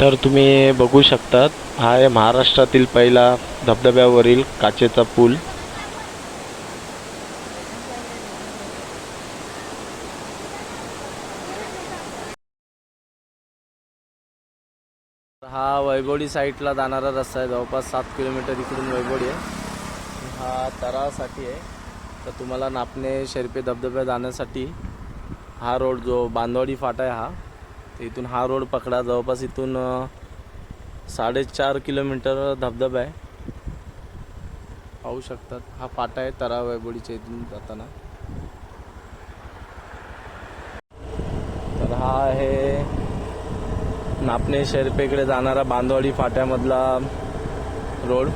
तर तुम्ही बघू शकतात हा आहे महाराष्ट्रातील पहिला धबधब्यावरील काचेचा पूल. हा वैभवडी साईडला जाणारा रस्ता आहे जवळपास सात किलोमीटर इकडून वैभवडी आहे. हा तरासाठी आहे. तर तुम्हाला नापणे शेरपे धबधब्या जाण्यासाठी हा रोड जो बांधवाडी फाटा आहे हा तर इथून हा रोड पकडा जवळपास इथून साडेचार किलोमीटर धबधबा आहे. पाहू शकतात हा फाटा आहे तरा वैभवडीच्या इथून जाताना. तर हा आहे नापणे शेरपेकडे जाणारा बांधवाडी फाट्यामधला रोड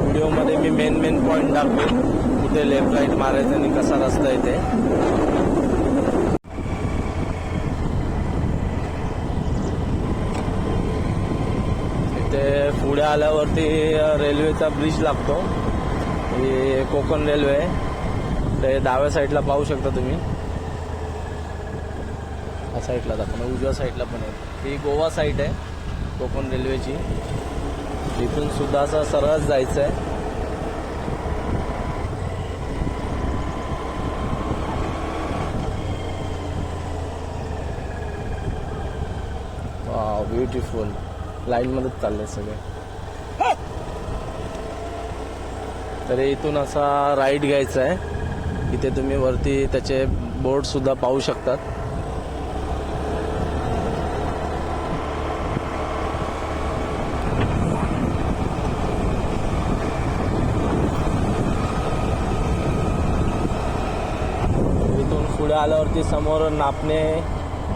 व्हिडिओमध्ये मी मेन मेन पॉईंट दाखवेन कुठे लेफ्ट राईट मारायचं आणि कसा रस्ता येते इथे पुढे आल्यावरती रेल्वेचा ब्रिज लागतो. ही कोकण रेल्वे आहे. ते डाव्या साईडला पाहू शकता तुम्ही. या साईडला दाखवणं उजव्या साईडला पण आहे. ही गोवा साईड आहे कोकण रेल्वेची इथून सुद्धा असं सरळ जायचं आहे ब्युटिफुल. लाईनमध्येच चालले सगळे. तर इथून असा राईड घ्यायचा आहे. इथे तुम्ही वरती त्याचे बोर्ड सुद्धा पाहू शकतात. इथून पुढे आल्यावरती समोर नापणे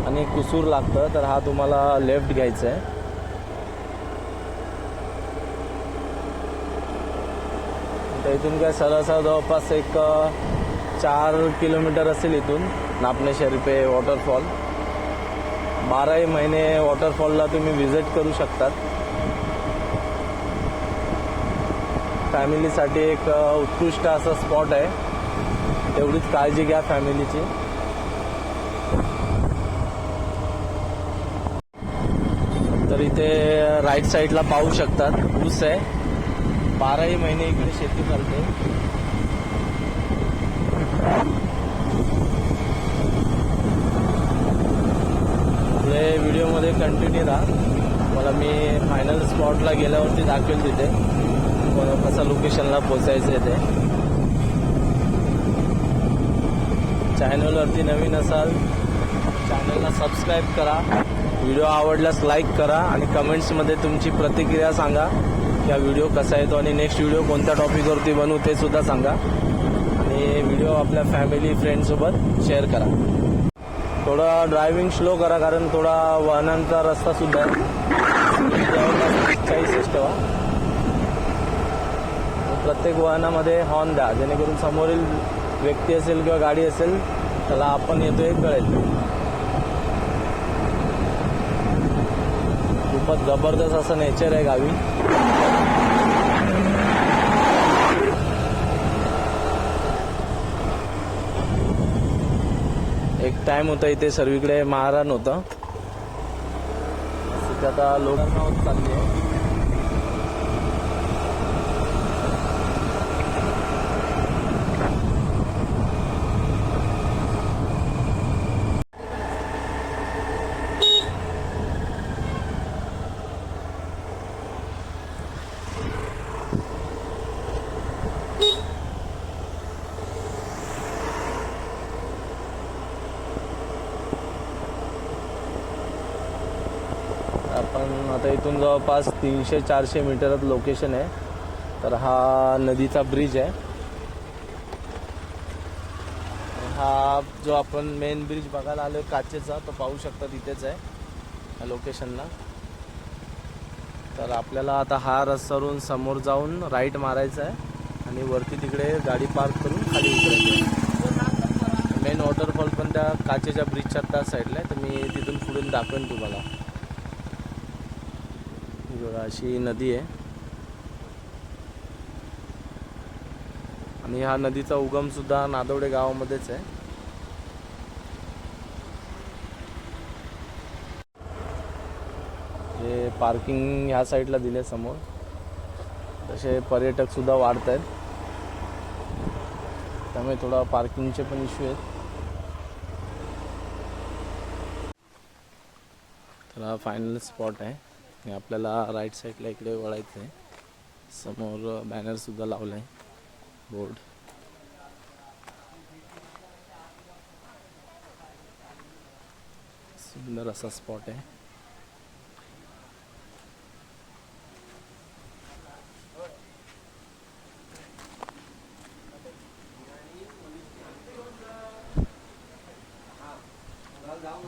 आणि कुसूर लागतं तर हा तुम्हाला लेफ्ट घ्यायचा आहे. तर इथून काय सरळ जवळपास एक चार किलोमीटर असेल इथून नापणे शरीफे वॉटरफॉल बाराही महिने वॉटरफॉलला तुम्ही व्हिजिट करू शकतात. फॅमिलीसाठी एक उत्कृष्ट असा स्पॉट आहे. तेवढीच काळजी घ्या फॅमिलीची इथे राईट साईडला पाहू शकतात. ऊस आहे. बाराही महिने इकडे शेती चालते पुढे व्हिडिओमध्ये कंटिन्यू राहा. मला मी फायनल स्पॉटला गेल्यावरती दाखवेल तिथे. मला कसं लोकेशनला पोचायचं आहे ते. चॅनलवरती नवीन असाल चॅनलला सबस्क्राईब करा. व्हिडिओ आवडल्यास लाईक करा आणि कमेंट्समध्ये तुमची प्रतिक्रिया सांगा की हा व्हिडिओ कसा येतो आणि नेक्स्ट व्हिडिओ कोणत्या टॉपिकवरती बनवू ते सुद्धा सांगा. आणि व्हिडिओ आपल्या फॅमिली फ्रेंडसोबत शेअर करा. थोडं ड्रायव्हिंग स्लो करा कारण थोडा वाहनांचा रस्ता सुद्धा आहे. प्रत्येक वाहनामध्ये हॉर्न द्या. जेणेकरून समोरील व्यक्ती असेल किंवा गाडी असेल त्याला आपण येतोय कळेल. खूपच जबरदस्त असं नेचर आहे गावी. एक टाइम होता इथे सर्वीकडे महाराण होतं. तिथे आता लोक चालली आहे. आपण आता इथून जवळपास तीनशे चारशे मीटरात लोकेशन आहे. तर हा नदीचा ब्रिज आहे. हा जो आपण मेन ब्रिज बघायला आलो काचेचा तो पाहू शकता तिथेच आहे या लोकेशनला तर आपल्याला आता हा रस्तावरून समोर जाऊन राईट मारायचा आहे आणि वरती तिकडे गाडी पार्क करून खाली उतरायचं मेन वॉटरफॉल पण त्या काचेच्या ब्रिजच्या त्या साईडला आहे. तर मी तिथून पुढून दाखवेन तुम्हाला. बघा अशी नदी आहे. आणि हा नदीचा उगम सुद्धा नादवडे गावामध्येच आहे. हे पार्किंग ह्या साईडला दिले समोर तसे पर्यटक सुद्धा वाढत आहेत. त्यामुळे थोडा पार्किंगचे पण इश्यू आहेत. तर हा फायनल स्पॉट आहे. आणि आपल्याला राईट साईडला इकडे वळायचं आहे. समोर बॅनर सुद्धा लावला आहे बोर्ड सुंदर असा स्पॉट आहे.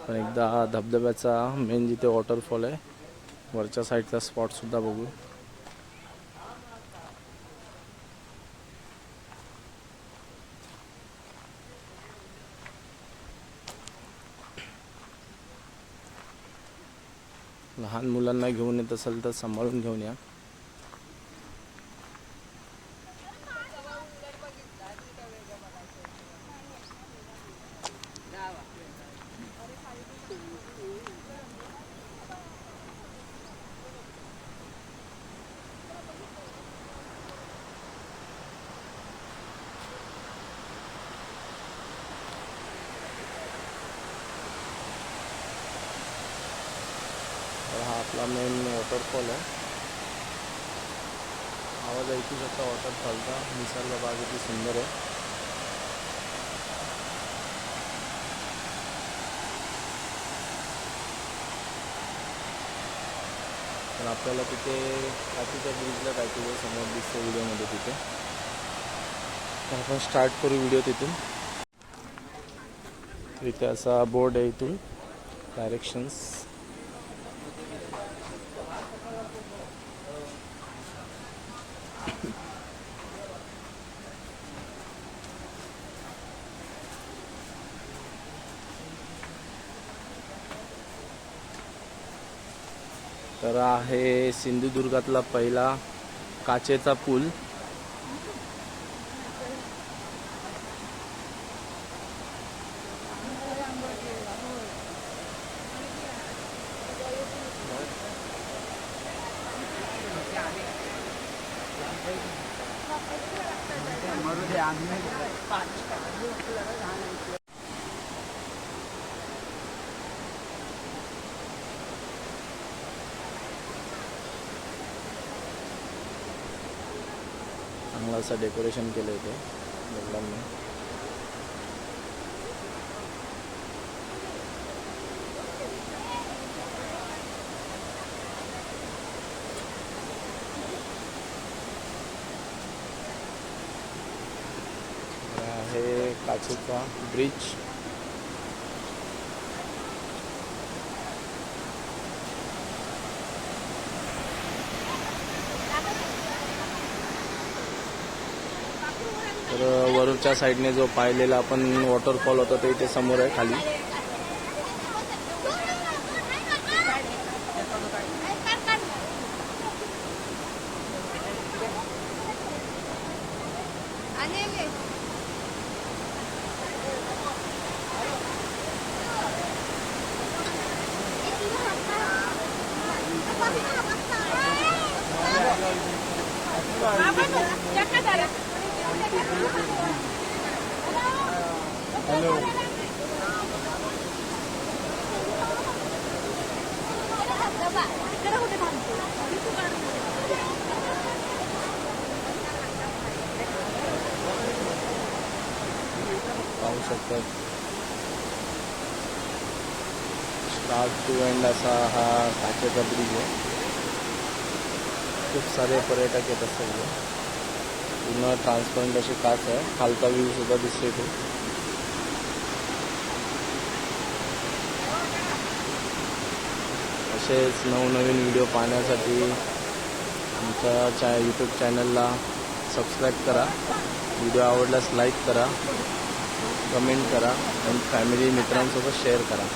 पण एकदा धबधब्याचा मेन जिथे वॉटरफॉल आहे वरच्या साईडचा स्पॉटसुद्धा बघू. लहान मुलांना घेऊन येत असेल तर सांभाळून घेऊन या तर हा आपला मेन वॉटरफॉल आहे. आवाज ऐकू शकता वॉटरफॉलचा निसर्ग बाग किती सुंदर आहे. तर आपल्याला तिथे काठीच्या ब्रिजला टाकलं समोर दिसतो व्हिडिओमध्ये तिथे. तर आपण स्टार्ट करू व्हिडिओ तिथून. इथे असा बोर्ड आहे इथून. डायरेक्शन्स तर आहे सिंधुदुर्गातला पहिला काचेचा पूल. चांगलं असं डेकोरेशन केलं होतं. दगडांनी आहे काचूचा ब्रिज तर वरच्या साईडने जो पाहिलेला आपण वॉटरफॉल होता तो इथे समोर आहे खाली. पाहू शकतात स्टार्ट टू एंड असा हा काचेचा ब्रिज आहे. खूप सारे पर्यटक येत असतात पूर्ण ट्रान्सपरंट अशी काच आहे. खालचा व्ह्यू सुद्धा दिसते तो असेच नवनवीन व्हिडिओ पाहण्यासाठी आमच्या चॅ यूट्यूब चॅनलला सबस्क्राईब करा. व्हिडिओ आवडल्यास लाईक करा. कमेंट करा आणि फॅमिली मित्रांसोबत शेअर करा.